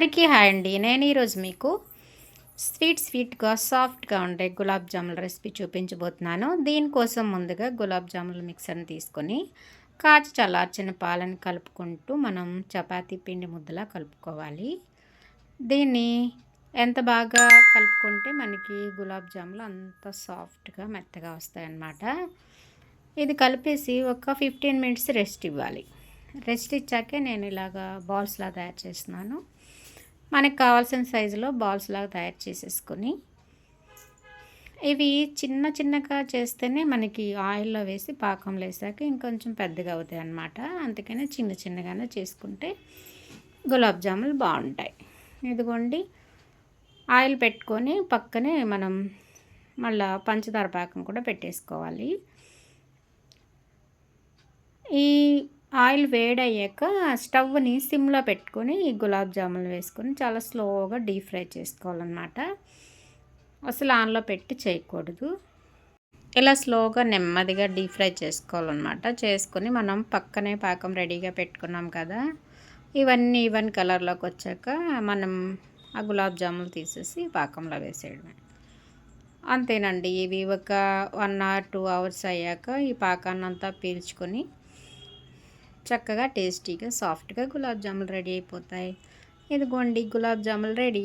అందరికీ హాయ్ అండి. నేను ఈరోజు మీకు స్వీట్ స్వీట్గా సాఫ్ట్గా ఉండే గులాబ్ జాముల రెసిపీ చూపించబోతున్నాను. దీనికోసం ముందుగా గులాబ్ జాముల మిక్సర్ని తీసుకొని కాచి చల్లార్చిన పాలను కలుపుకుంటూ మనం చపాతీ పిండి ముద్దలా కలుపుకోవాలి. దీన్ని ఎంత బాగా కలుపుకుంటే మనకి గులాబ్ జాములు అంత సాఫ్ట్గా మెత్తగా వస్తాయన్నమాట. ఇది కలిపేసి ఒక ఫిఫ్టీన్ మినిట్స్ రెస్ట్ ఇవ్వాలి. రెస్ట్ ఇచ్చాకే నేను ఇలాగా బాల్స్లా తయారు చేస్తున్నాను. మనకు కావాల్సిన సైజులో బాల్స్ లాగా తయారు చేసేసుకొని ఇవి చిన్న చిన్నగా చేస్తేనే మనకి ఆయిల్లో వేసి పాకంలో వేసాక ఇంకొంచెం పెద్దగా అవుతాయి అన్నమాట. అందుకనే చిన్న చిన్నగానే చేసుకుంటే గులాబ్ జాములు బాగుంటాయి. ఇదిగోండి ఆయిల్ పెట్టుకొని పక్కనే మనం మళ్ళా పంచదార పాకం కూడా పెట్టేసుకోవాలి. ఈ ఆయిల్ వేడయ్యాక స్టవ్ని సిమ్లో పెట్టుకొని ఈ గులాబ్ జాములు వేసుకొని చాలా స్లోగా డీప్ ఫ్రై చేసుకోవాలన్నమాట. అసలు ఆన్లో పెట్టి చేయకూడదు. ఇలా స్లోగా నెమ్మదిగా డీప్ ఫ్రై చేసుకోవాలన్నమాట. చేసుకొని మనం పక్కనే పాకం రెడీగా పెట్టుకున్నాం కదా ఇవన్నీ ఈవెన్ కలర్లోకి వచ్చాక మనం ఆ గులాబ్ జాములు తీసేసి పాకంలో వేసేయడమే. అంతేనండి ఇవి ఒక వన్ అవర్ టూ అవర్స్ అయ్యాక ఈ పాకాన్ని అంతా పీల్చుకొని చక్కగా టేస్టీగా సాఫ్ట్గా గులాబ్ జాములు రెడీ అయిపోతాయి. ఇదిగోండి గులాబ్ జాములు రెడీ.